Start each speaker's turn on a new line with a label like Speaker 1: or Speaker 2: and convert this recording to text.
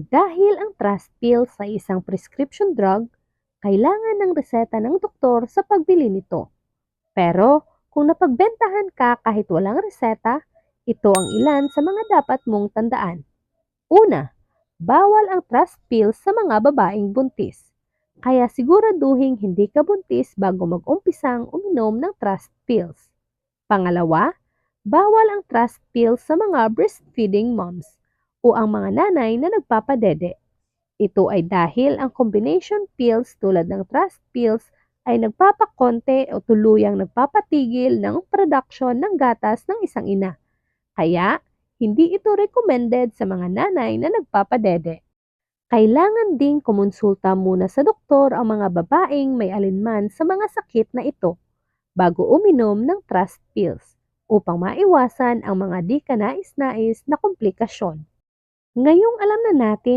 Speaker 1: Dahil ang trust pills ay isang prescription drug, kailangan ng reseta ng doktor sa pagbili nito. Pero kung napagbentahan ka kahit walang reseta, ito ang ilan sa mga dapat mong tandaan. Una, bawal ang trust pills sa mga babaeng buntis. Kaya siguraduhin hindi ka buntis bago mag-umpisang uminom ng trust pills. Pangalawa, bawal ang trust pills sa mga breastfeeding moms o ang mga nanay na nagpapadede. Ito ay dahil ang combination pills tulad ng trust pills ay nagpapakonte o tuluyang nagpapatigil ng production ng gatas ng isang ina. Kaya, hindi ito recommended sa mga nanay na nagpapadede. Kailangan ding kumonsulta muna sa doktor ang mga babaeng may alinman sa mga sakit na ito bago uminom ng trust pills upang maiwasan ang mga di kanais-nais na komplikasyon. Ngayong alam na natin